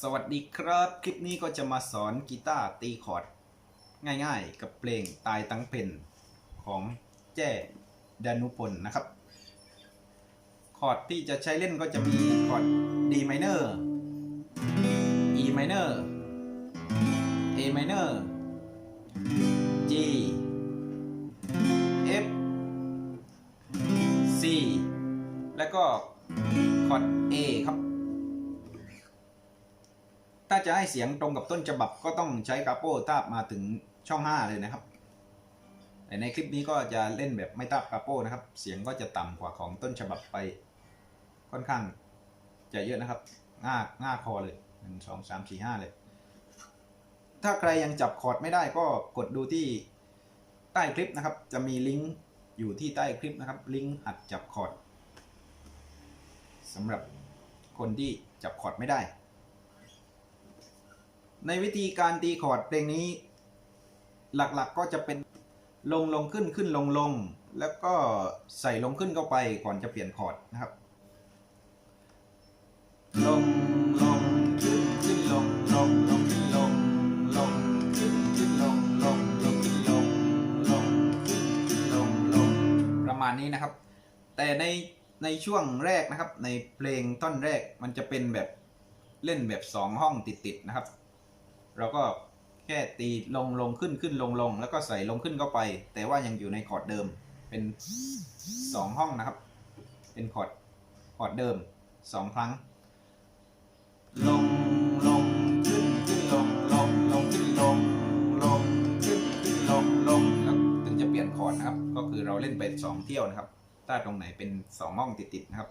สวัสดีครับ คลิปนี้ก็จะมาสอนกีตาร์ตีคอร์ดง่ายๆ กับเพลงตายตั้งเพนของแจ้ดานุพลนะครับ คอร์ดที่จะใช้เล่นก็จะมีคอร์ด D minor E minor A minor G F C แล้วก็คอร์ด A ครับ ถ้าจะให้เสียงตรงกับต้นฉบับก็ต้องใช้กาโป้ทาบมาถึงช่อง 5 เลยนะครับ แต่ในคลิปนี้ก็จะเล่นแบบไม่ทาบกาโป้นะครับ เสียงก็จะต่ำกว่าของต้นฉบับไป ค่อนข้างจะเยอะนะครับง่าง่าคอเลยหนึ่งสองสามสี่ห้าเลย ถ้าใครยังจับคอร์ดไม่ได้ก็กดดูที่ใต้คลิปนะครับ จะมีลิงก์อยู่ที่ใต้คลิปนะครับ ลิงก์หัดจับคอร์ดสำหรับคนที่จับคอร์ดไม่ได้ ในวิธีการตีคอร์ดเพลงนี้ หลักๆก็จะเป็นลงลงขึ้นขึ้นลงลง แล้วก็ใส่ลงขึ้นเข้าไปก่อนจะเปลี่ยนคอร์ดนะครับ ลงลงขึ้นขึ้นลงลงลงขึ้นลงลงขึ้นขึ้นลงลงลงขึ้นลงลงขึ้นขึ้นลงลงประมาณนี้นะครับ แต่ในในช่วงแรกนะครับ ในเพลงท่อนแรกมันจะเป็นแบบเล่นแบบสองห้องติดๆนะครับ เราก็แค่ตีลงลงขึ้นขึ้นลงลงแล้วก็ใส่ลงขึ้นเข้าไป แต่ว่ายังอยู่ในคอร์ดเดิมเป็นสองห้องนะครับ เป็นคอร์ดคอร์ดเดิมสองครั้ง ลงลงขึ้นขึ้นลงลงลงขึ้นลงลงขึ้นขึ้นลงลงแล้วถึงจะเปลี่ยนคอร์ดนะครับ ก็คือเราเล่นไปสองเที่ยวนะครับ ถ้าตรงไหนเป็นสองห้องติดๆนะครับ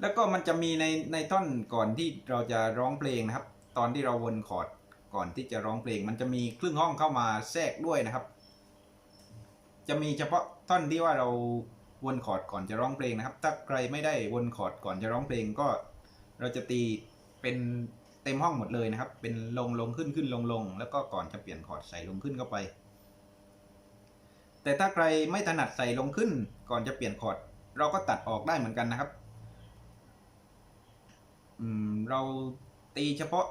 แล้วก็มันจะมีในในท่อนก่อนที่เราจะร้องเพลงนะครับ ตอนที่เราวนคอร์ดก่อนที่จะร้องเพลง มันจะมีครึ่งห้องเข้ามาแทรกด้วยนะครับ จะมีเฉพาะท่อนที่ว่าเราวนคอร์ดก่อนจะร้องเพลงนะครับ ถ้าใครไม่ได้วนคอร์ดก่อนจะร้องเพลงก็ เราจะตีเป็นเต็มห้องหมดเลยนะครับ เป็นลงลงขึ้นขึ้นลงลงแล้วก็ก่อนจะเปลี่ยนคอร์ดใส่ลงขึ้นเข้าไป แต่ถ้าใครไม่ถนัดใส่ลงขึ้น ก่อนจะเปลี่ยนคอร์ดเราก็ตัดออกได้เหมือนกันนะครับ เราตีเฉพาะ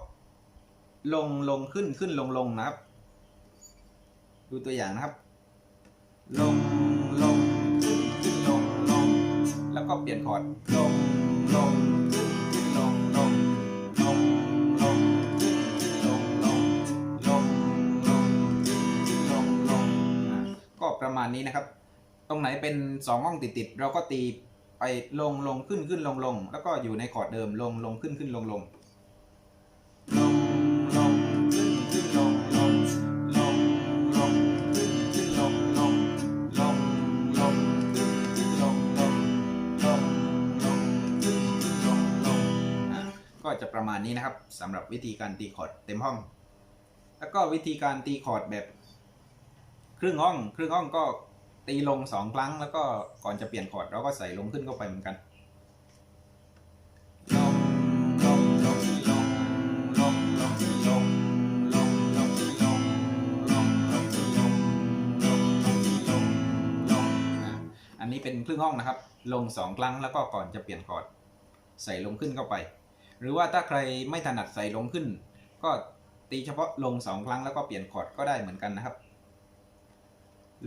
ลงลงขึ้นขึ้นลงลงนะครับ ดูตัวอย่างนะครับ ลงลงขึ้นขึ้นลงลงแล้วก็เปลี่ยนคอร์ดลงลงขึ้นขึ้นลงลงลงลงขึ้นขึ้นลงลงลงลงขึ้นขึ้นลงลงก็ประมาณนี้นะครับ ตรงไหนเป็นสองห้องติดติดๆเราก็ตีไปลงลงขึ้นขึ้นลงลงแล้วก็อยู่ในคอร์ดเดิมลงลงขึ้นขึ้นลงลง ก็จะประมาณนี้นะครับสำหรับวิธีการตีคอร์ดเต็มห้อง แล้วก็วิธีการตีคอร์ดแบบครึ่งห้อง ครึ่งห้องก็ตีลงสองครั้ง แล้วก็ก่อนจะเปลี่ยนคอร์ดเราก็ใส่ลงขึ้นเข้าไปเหมือนกันลงลงลงลงลงลงลงลงลงลงลงลงลงลงลงลงอะอันนี้เป็นครึ่งห้องนะครับ ลงสองครั้งแล้วก็ก่อนจะเปลี่ยนคอร์ดใส่ลงขึ้นเข้าไป หรือว่าถ้าใครไม่ถนัดใส่ลงขึ้น ก็ตีเฉพาะลงสองครั้งแล้วก็เปลี่ยนคอร์ดก็ได้เหมือนกันนะครับ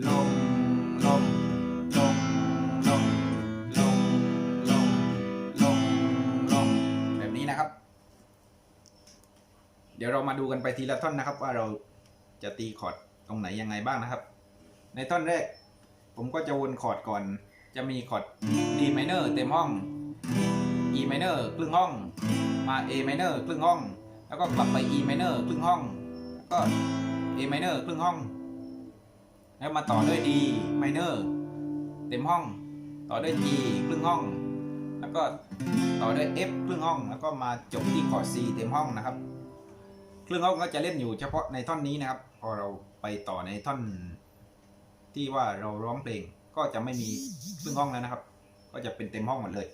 ลง ลง ลง ลง ลง ลง ลง ลง แบบนี้นะครับ เดี๋ยวเรามาดูกันไปทีละท่อนนะครับ ว่าเราจะตีคอร์ดตรงไหนยังไงบ้างนะครับ ในท่อนแรก ผมก็จะวนคอร์ดก่อน จะมีคอร์ด D minor เต็มห้อง E minor ครึ่งห้อง มา A minor ครึ่งห้อง แล้วก็กลับไป E minor ครึ่งห้องแล้วก็ A minor ครึ่งห้อง แล้วมาต่อด้วย D minor เต็มห้อง ต่อด้วย G ครึ่งห้อง แล้วก็ต่อด้วย F ครึ่งห้อง แล้วก็มาจบที่คอร์ด C เต็มห้องนะครับ ครึ่งห้องก็จะเล่นอยู่เฉพาะในท่อนนี้นะครับ พอเราไปต่อในท่อนที่ว่าเราร้องเพลงก็จะไม่มีครึ่งห้องแล้วนะครับ ก็จะเป็นเต็มห้องหมดเลย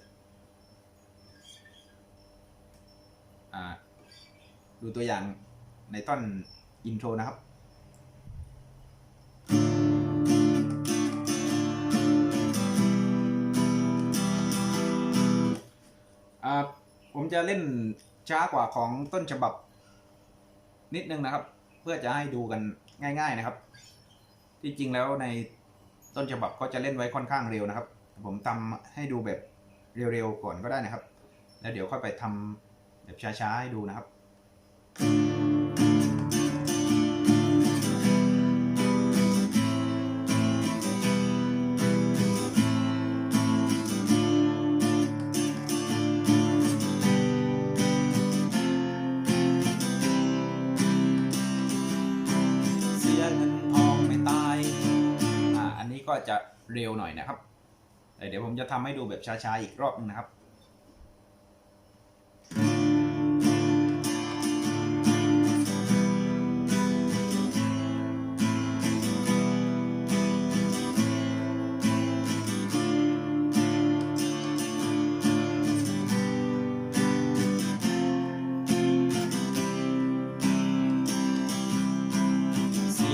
อ่า ดูตัวอย่างในท่อนอินโทรนะครับผมจะเล่นช้ากว่าของต้นฉบับนิดนึงนะครับ เพื่อจะให้ดูกันง่าย ๆนะครับ ที่จริงแล้วในต้นฉบับก็จะเล่นไว้ค่อนข้างเร็วนะครับ ผมทำให้ดูแบบเร็วๆก่อนก็ได้นะครับ แล้วเดี๋ยวค่อยไปทำแบบช้าๆให้ดูนะครับ เสียเงินทองไม่ตาย อ่า อันนี้ก็จะเร็วหน่อยนะครับ เดี๋ยวผมจะทำให้ดูแบบช้าๆอีกรอบนึงนะครับ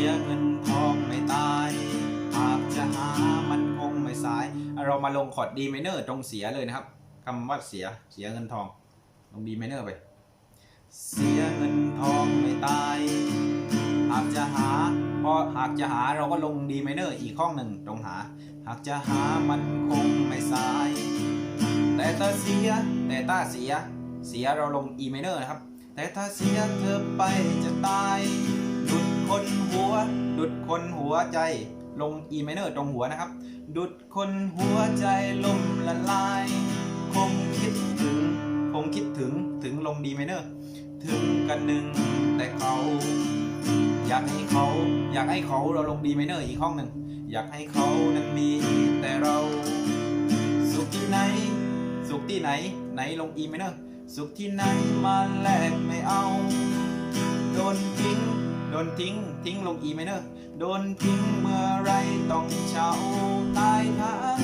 ยเงินทองไม่ตายหากจะหามันคงไม่สาย เรามาลงคอร์ดดีไมเนอร์ตรงเสียเลยนะครับคำว่าเสียเสียเงินทอง ลงดีไมเนอร์ไป เสียเงินทองไม่ตาย หากจะหาพอหากจะหาเราก็ลงดีไมเนอร์อีกข้องหนึ่งตรงหา หากจะหามันคงไม่สาย แต่ถ้าเสียแต่ถ้าเสียเสียเราลง E minor นะครับ แต่ถ้าเสียเธอไปจะตาย คนหัว ดุดคนหัวใจ ลง E minor ตรงหัวนะครับ ดุดคนหัวใจลมละลาย คงคิดถึง คงคิดถึง ถึงลง D minor ถึงกันหนึ่งแต่เขา อยากให้เขา อยากให้เขาเราลง D minor อีกห้องหนึ่ง อยากให้เขานั้นมีแต่เรา สุขที่ไหน สุขที่ไหน ไหนลง E minor สุขที่ไหนมาแลกไม่เอา โดนทิ้ง โดนทิ้งทิ้งลง E minor โดนทิ้งเมื่อไรต้องเช่าตายทั้ง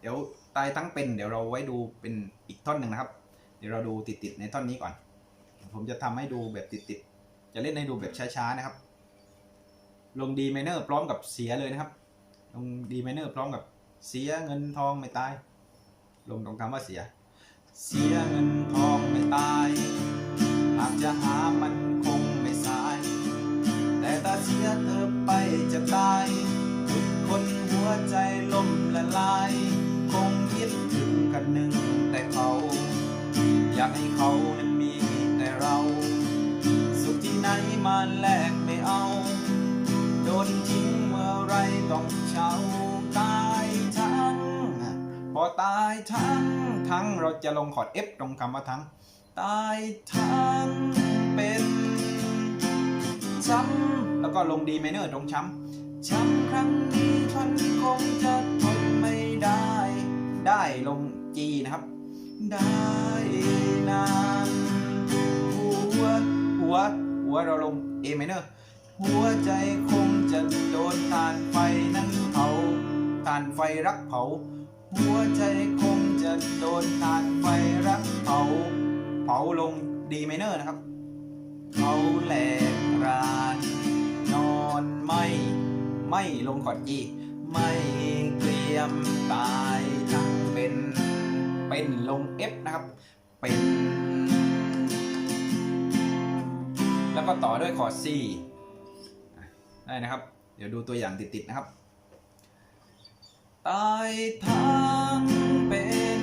เดี๋ยวตายทั้งเป็น เดี๋ยวเราไว้ดูเป็นอีกท่อนหนึ่งนะครับ เดี๋ยวเราดูติดๆในท่อนนี้ก่อน ผมจะทำให้ดูแบบติดๆ จะเล่นให้ดูแบบช้าๆนะครับ ลง D minor พร้อมกับเสียเลยนะครับ ลง D minor พร้อมกับเสียเงินทองไม่ตาย ลงตรงคำว่าเสีย เสียเงินทองไม่ตาย หากจะหามัน สียเธอไปจะตายทุกคนหัวใจล่มละลาย คงคิดถึงกันหนึ่งแต่เขา อยากให้เขานั้นมีแต่เรา สุขที่ไหนมาแลกไม่เอา โดนทิ้งเมื่อไรต้องเช่าตายทั้งพอตายทั้งทั้งเราจะลงคอด F ตรงคำว่าทั้ง ตายทั้งเป็น ช้ำแล้วก็ลงดีไมเนอร์ตรงช้ำช้ำครั้งนี้ฉันคงจะทนไม่ได้ ได้ลง G นะครับ ได้นานหัวหัวหัวเราลง A minor หัวใจคงจะโดนทานไฟนั้นเผาทานไฟรักเผา หัวใจคงจะโดนทานไฟรักเผา เผาลง D minor นะครับเผาแหล กรานนอนไม่ไม่ลงคอร์ด G ไม่เกรียมตายทั้งเป็นเป็นลง F นะครับ เป็น แล้วก็ต่อด้วยคอร์ด C อะได้นะครับ เดี๋ยวดูตัวอย่างติด ๆ นะครับ ตายทั้งเป็น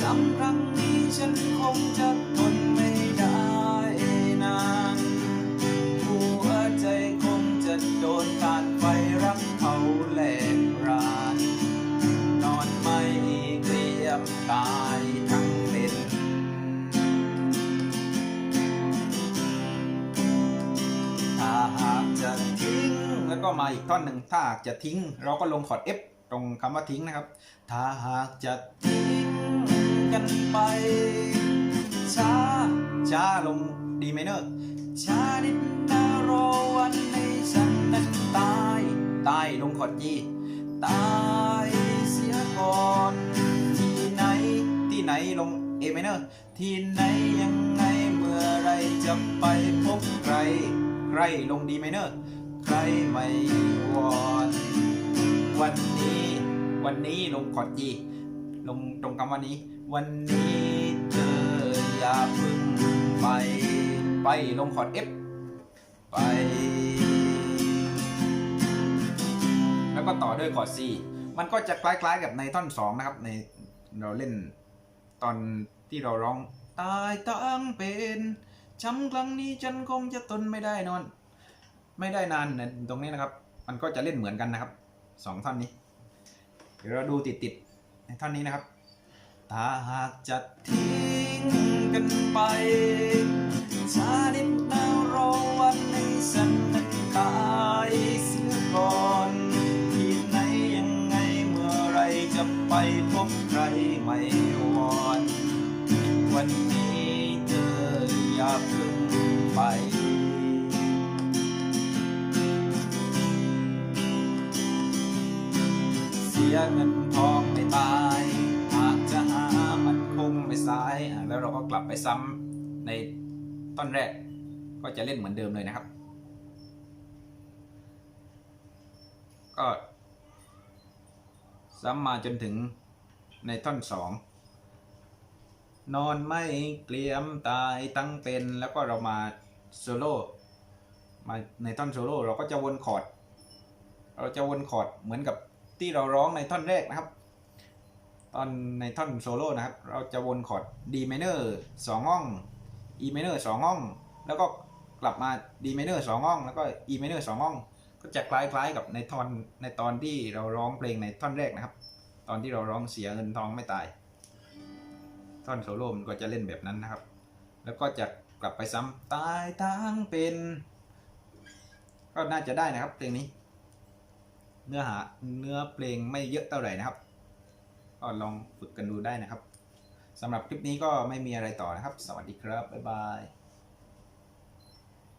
จำครั้งนี้ฉันคงจะ มาอีกท่อนหนึ่งถ้าหากจะทิ้ง เราก็ลงคอร์ด F ตรงคำว่าทิ้งนะครับ ถ้าหากจะทิ้งกันไปช้าช้าลง D minor ช้านิดนะรอวันให้ฉันนั้นตายตายลงคอร์ด G ตายเสียก่อนที่ไหนที่ไหนลง A minor ที่ไหนยังไงเมื่อไรจะไปพบใครใครลง D minor ใครไม่วอนวันนี้ วันนี้ลงคอร์ด G ลงตรงคำว่านี้ วันนี้เธออย่าพึ่งไป ไปลงคอร์ด F ไป แล้วก็ต่อด้วยคอร์ด C มันก็จะคล้ายๆกับในท่อน2นะครับในเราเล่นตอนที่เราร้อง ตายตั้งเป็นช้ำครั้งนี้ฉันคงจะทนไม่ได้นอน ไม่ได้นานเนี่ยตรงนี้นะครับ มันก็จะเล่นเหมือนกันนะครับสองท่อนนี้ เดี๋ยวเราดูติดๆในท่อนนี้นะครับถ้าหากจะทิ้งกันไปชาดินดา กลับไปซ้ำในต้นแรก ก็จะเล่นเหมือนเดิมเลยนะครับ ก็ซ้ำมาจนถึงในท่อนสองนอนไม่เกลียมตายตั้งเป็นแล้วก็เรามาโซโล่มาในท่อนโซโล่เราก็จะวนคอร์ด เราจะวนคอร์ดเหมือนกับที่เราร้องในท่อนแรกนะครับ ตอนในท่อนโซโล่นะครับ เราจะวนคอร์ด D minor สองห้อง E minor สองห้อง แล้วก็กลับมา D minor สองห้อง แล้วก็ E minor สองห้อง ก็จะคล้ายๆกับในท่อนในตอนที่เราร้องเพลงในท่อนแรกนะครับ ตอนที่เราร้องเสียเงินทองไม่ตาย ท่อนโซโล่มันก็จะเล่นแบบนั้นนะครับ แล้วก็จะกลับไปซ้ำตายทั้งเป็น ก็น่าจะได้นะครับเพลงนี้ เนื้อหาเนื้อเพลงไม่เยอะเท่าไหร่นะครับ ก็ลองฝึกกันดูได้นะครับสำหรับคลิปนี้ก็ไม่มีอะไรต่อนะครับ สวัสดีครับ บ๊ายบาย